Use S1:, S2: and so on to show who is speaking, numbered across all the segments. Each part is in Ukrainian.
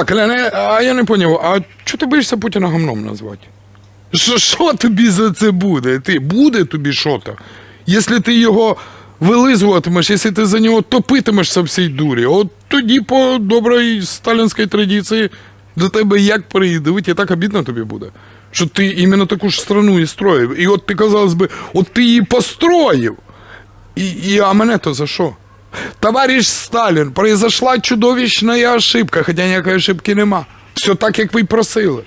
S1: Так, Лене, а я не поняв, а чого ти боїшся Путіна гамном назвати? Що, тобі за це буде? Ти буде тобі що-то? Якщо ти його вилизуватимеш, якщо ти за нього топитимешся в цій дурі, от тоді по добрій сталінській традиції до тебе як прийдуть, і так обідно тобі буде. Що ти іменно таку ж страну і строїв. І от ти, казалось би, от ти її построїв. И, и, а мене то за що? Товарищ Сталін, произошла чудовищна ошибка, хоча ніякої ошибки нема. Все так, як ви просили.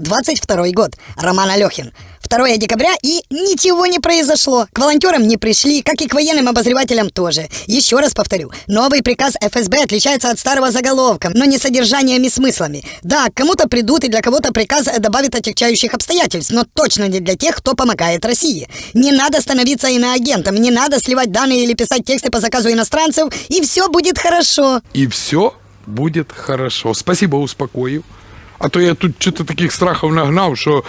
S2: 22 год. Роман Алехин. 2 декабря и ничего не произошло. К волонтерам не пришли, как и к военным обозревателям тоже. Еще раз повторю, новый приказ ФСБ отличается от старого заголовком, но не содержанием и смыслами. Да, кому-то придут и для кого-то приказ добавит отягчающих обстоятельств, но точно не для тех, кто помогает России. Не надо становиться иноагентом, не надо сливать данные или писать тексты по заказу иностранцев, и все будет хорошо.
S1: І все буде хорошо. Спасибо, успокоїв. А то я тут чути таких страхів нагнав, що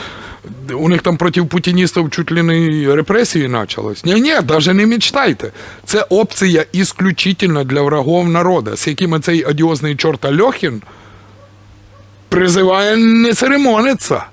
S1: у них там проти путіністів чуть ли не репресії почались. Ні, ні, навіть не мечтайте. Це опція ісключительно для врагов народу, з якими цей одіозний чорт Льохін призиває не церемониться.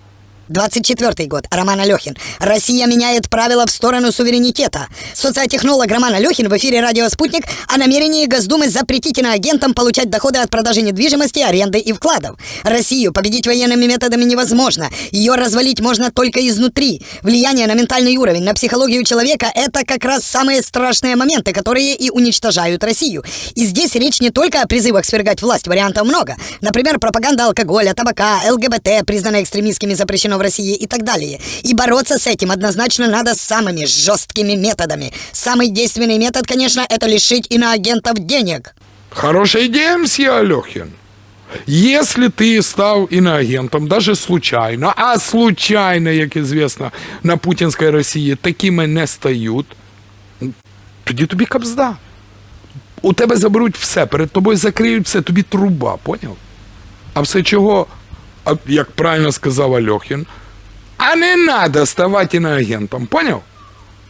S2: 24 год. Роман Алехин. Россия меняет правила в сторону суверенитета. Социотехнолог Роман Алехин в эфире «Радио Спутник» о намерении Госдумы запретить иноагентам получать доходы от продажи недвижимости, аренды и вкладов. Россию победить военными методами невозможно. Ее развалить можно только изнутри. Влияние на ментальный уровень, на психологию человека – это как раз самые страшные моменты, которые и уничтожают Россию. И здесь речь не только о призывах свергать власть, вариантов много. Например, пропаганда алкоголя, табака, ЛГБТ, признанная экстремистскими, запрещено в России и так далее. И бороться с этим однозначно надо самыми жесткими методами. Самый действенный метод, конечно, это лишить иноагентов денег.
S1: Хорошая идея, мсье Алехин. Если ты стал иноагентом, даже случайно, а случайно, як известно, на путінській Росії такими не стають, тоді тобі капзда. У тебе заберуть все, перед тобою закриють все, тобі труба, поняв? А все чого, а, як правильно сказав Альохін, а не надо ставати іноагентом, поняв?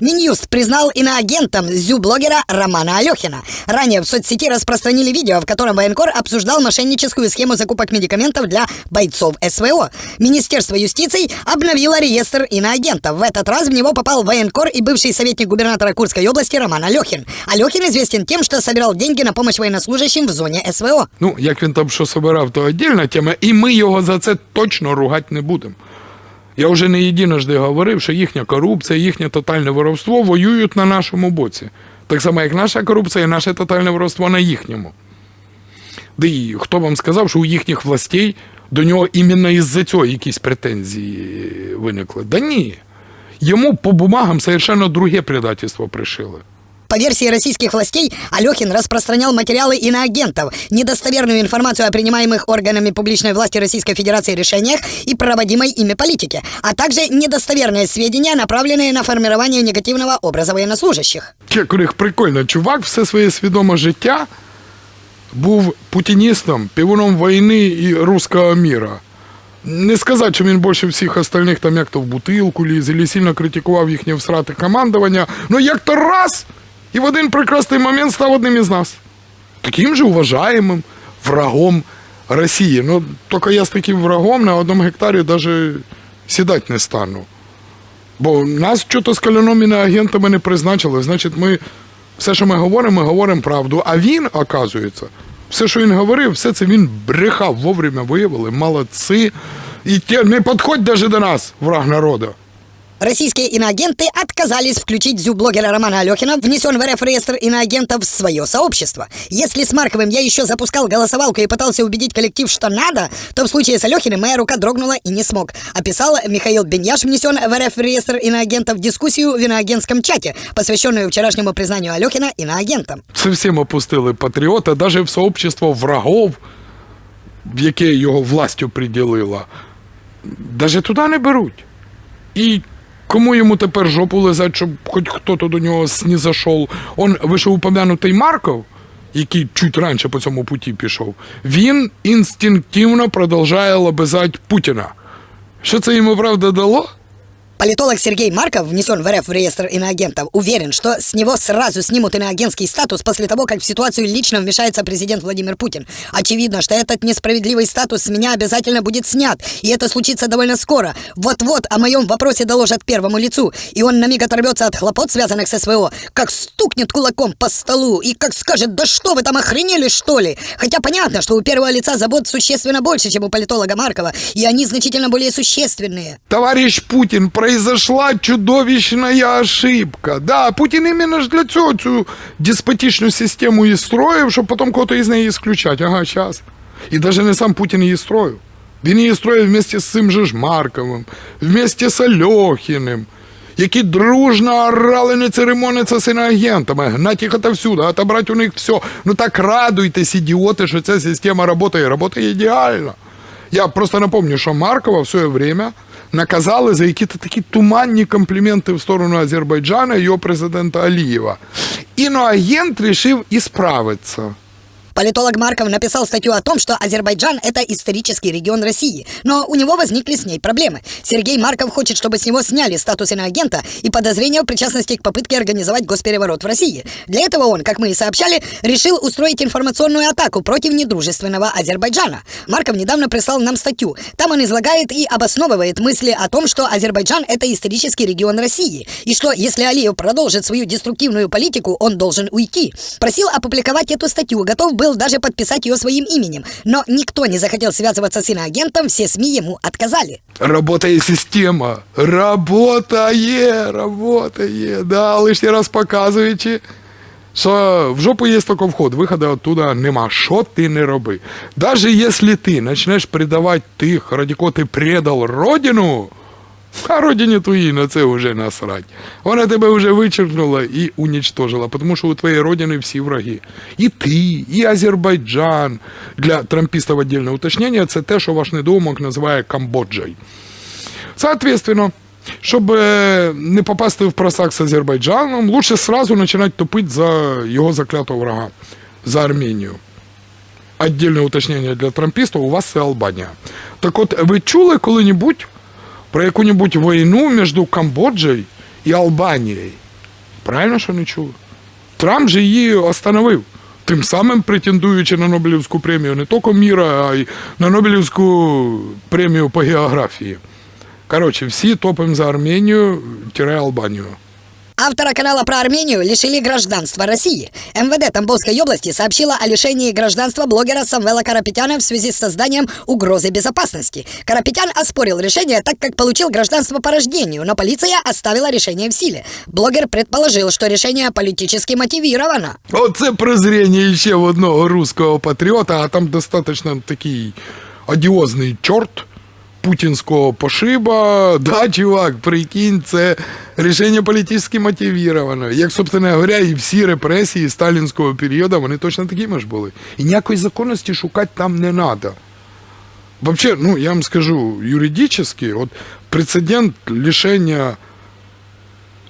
S2: Минюст признал иноагентом зю-блогера Романа Алехина. Ранее в соцсети распространили видео, в котором военкор обсуждал мошенническую схему закупок медикаментов для бойцов СВО. Министерство юстиции обновило реестр иноагентов. В этот раз в него попал военкор и бывший советник губернатора Курской области Роман Алехин. Алехин известен тем, что собирал деньги на помощь военнослужащим в зоне СВО.
S1: Ну, як він там що собирав, то отдільна тема, і ми його за це точно ругати не будемо. Я вже не єдиножди говорив, що їхня корупція, їхнє тотальне воровство воюють на нашому боці. Так само, як наша корупція і наше тотальне воровство на їхньому. Да і хто вам сказав, що у їхніх властей до нього іменно із-за цього якісь претензії виникли? Да ні. Йому по бумагам совершенно друге предательство пришили.
S2: По версии российских властей, Алехин распространял материалы иноагентов, недостоверную информацию о принимаемых органами публичной власти Российской Федерации решениях и проводимой ими политике, а также недостоверные сведения, направленные на формирование негативного образа военнослужащих.
S1: Як у них прикольно, чувак все своє свідоме життя був путіністом, півуном війни і руського міра. Не сказати, що він більше всіх остальних там як то в бутилку ліз, і сильно критикував їхнє всрате командування. Ну як то раз, І в один прекрасний момент став одним із нас. Таким же уважаємим врагом Росії. Ну, тільки я з таким врагом на одному гектарі навіть сідати не стану. Бо нас чого-то з каляном агентами не призначили. Значить, ми все, що ми говоримо, ми говоримо правду. А він, оказується, все, що він говорив, все це він брехав, вовремя виявили, молодці. І те, не підходь навіть до нас, враг народу.
S2: Российские иноагенты отказались включить зю-блогера Романа Алехина, внесен в РФ реестр иноагентов в свое сообщество. Если с Марковым я еще запускал голосовалку и пытался убедить коллектив, что надо, то в случае с Алехиным моя рука дрогнула и не смог. Описал Михаил Беньяш, внесен в РФ реестр иноагентов, дискуссию в иноагентском чате, посвященную вчерашнему признанию Алехина иноагентом.
S1: Совсем опустили патріота, навіть в сообщество врагов, в яке його властю приділила, навіть туди не беруть. І кому йому тепер жопу лизать, щоб хоч хто-то до нього снізошов? Он вишеупомянутий Марков, який чуть раніше по цьому путі пішов, він інстинктивно продовжує лобизати Путіна. Що це йому правда дало?
S2: Политолог Сергей Марков, внесен в РФ в реестр иноагентов, уверен, что с него сразу снимут иноагентский статус после того, как в ситуацию лично вмешается президент Владимир Путин. Очевидно, что этот несправедливый статус с меня обязательно будет снят, и это случится довольно скоро. Вот-вот о моем вопросе доложат первому лицу, и он на миг оторвется от хлопот, связанных с СВО, как стукнет кулаком по столу и как скажет, да что вы там охренели, что ли? Хотя понятно, что у первого лица забот существенно больше, чем у политолога Маркова, и они значительно более существенные.
S1: Товарищ Путін, произошла чудовищная ошибка. Да, Путін іменно ж для цього цю деспотичну систему і строїв, щоб потім кого-то із неї ісключати. Ага, час. І навіть не сам Путін її строїв. Він її строїв вместе з цим же ж Марковим, вместе з Альохіним, які дружно орали не церемониться з іноагентами, гнать їх отовсюду, отобрати у них все. Ну так радуйтесь, ідіоти, що ця система працює. Працює ідеально. Я просто напомню, що Маркова в своє время наказали за якісь такі туманні компліменти в сторону Азербайджана і його президента Алієва. Іноагент рішив ісправитися.
S2: Политолог Марков написал статью о том, что Азербайджан – это исторический регион России, но у него возникли с ней проблемы. Сергей Марков хочет, чтобы с него сняли статус иноагента и подозрения в причастности к попытке организовать госпереворот в России. Для этого он, как мы и сообщали, решил устроить информационную атаку против недружественного Азербайджана. Марков недавно прислал нам статью. Там он излагает и обосновывает мысли о том, что Азербайджан – это исторический регион России, и что если Алиев продолжит свою деструктивную политику, он должен уйти. Просил опубликовать эту статью, готов был даже подписать ее своим именем, но никто не захотел связываться с иноагентом, все СМИ ему отказали.
S1: Работає система. Работає, работає. Да, лишній раз показуючи, що в жопу є тільки вход, виходу оттуда нема. Що ти не роби. Даже якщо ти почнеш предавати тих, ради кого ти предав родину, а родині твоїй на це вже насрать. Вона тебе вже вичеркнула і унічтожила, тому що у твоєї родини всі враги. І ти, і Азербайджан. Для трампістів віддільне уточнення, це те, що ваш недоумок називає Камбоджею. Соответственно, щоб е, не попасти в просак з Азербайджаном, лучше сразу починати топити за його заклятого врага, за Арменію. Отдельне уточнення для трампістів, у вас це Албанія. Так от, ви чули коли-небудь про яку-небудь війну між Камбоджею і Албанією? Правильно, що не чули? Трамп же її остановив. Тим самим претендуючи на Нобелівську премію не тільки міра, а й на Нобелівську премію по географії. Коротше, всі топимо за Арменію, тире Албанію.
S2: Автора канала про Армению лишили гражданства России. МВД Тамбовской области сообщила о лишении гражданства блогера Самвела Карапетяна в связи с созданием угрозы безопасности. Карапетян оспорил решение, так как получил гражданство по рождению, но полиция оставила решение в силе. Блогер предположил, что решение политически мотивировано.
S1: Оце прозріння ще в одного руського патріота, а там достатньо такий одіозний чорт путінського пошиба. Да, чувак, прикинь, це рішення політично мотивіровано. Як, собственно говоря, і всі репресії сталінського періоду, вони точно такими ж були. І ніякої законності шукати там не треба. Вообще, ну, я вам скажу, юридически, вот прецедент лишения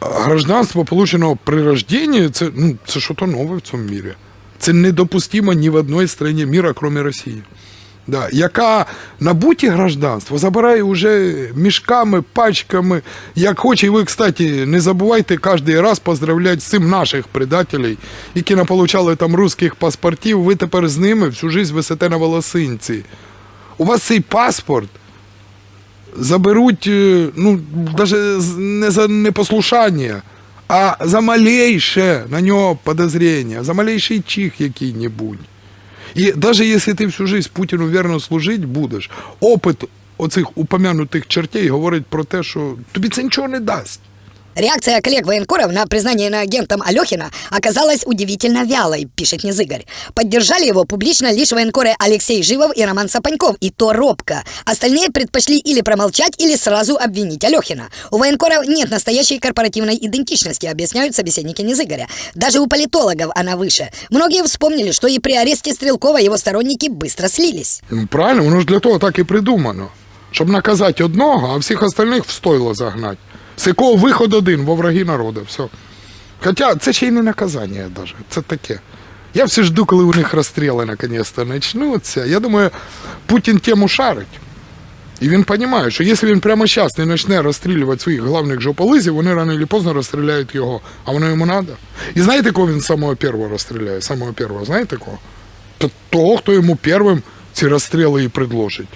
S1: гражданства, полученого при рождении, це, ну, це що-то нове в цьому мірі. Це недопустимо ні в одній країні міра, крім Росії. Да, яка набуті гражданство забирає уже мішками, пачками, як хоче. Ви, кстати, не забувайте кожен раз поздравляти з цим наших предателей, які наполучали там русських паспортів. Ви тепер з ними всю життя висите на волосинці. У вас цей паспорт заберуть, е, ну, з- не за непослушання, а за малейше на нього подозрення, за малейший чих який-небудь. І навіть якщо ти всю життя Путіну вірно служити будеш, опит оцих упомянутих чертей говорить про те, що тобі це нічого не дасть.
S2: Реакция коллег военкоров на признание иноагентом Алехина оказалась удивительно вялой, пишет Незыгарь. Поддержали его публично лишь военкоры Алексей Живов и Роман Сапаньков, и то робко. Остальные предпочли или промолчать, или сразу обвинить Алехина. У военкоров нет настоящей корпоративной идентичности, объясняют собеседники Незыгаря. Даже у политологов она выше. Многие вспомнили, что и при аресте Стрелкова его сторонники быстро слились.
S1: Правильно, воно ж для того так і придумано. Щоб наказати одного, а всіх остальних в стойло загнати. З якого виход один во враги народу. Все. Хоча це ще й не наказання даже. Це таке. Я все жду, коли у них розстріли наконец-то почнуться. Я думаю, Путін тему шарить. І він розуміє, що якщо він прямо зараз не почне розстрілювати своїх головних жополизів, вони рано чи поздно розстріляють його. А воно йому треба. І знаєте, кого він самого першого розстріляє? Самого першого, знаєте кого? Того, хто йому першим ці розстріли і предложить.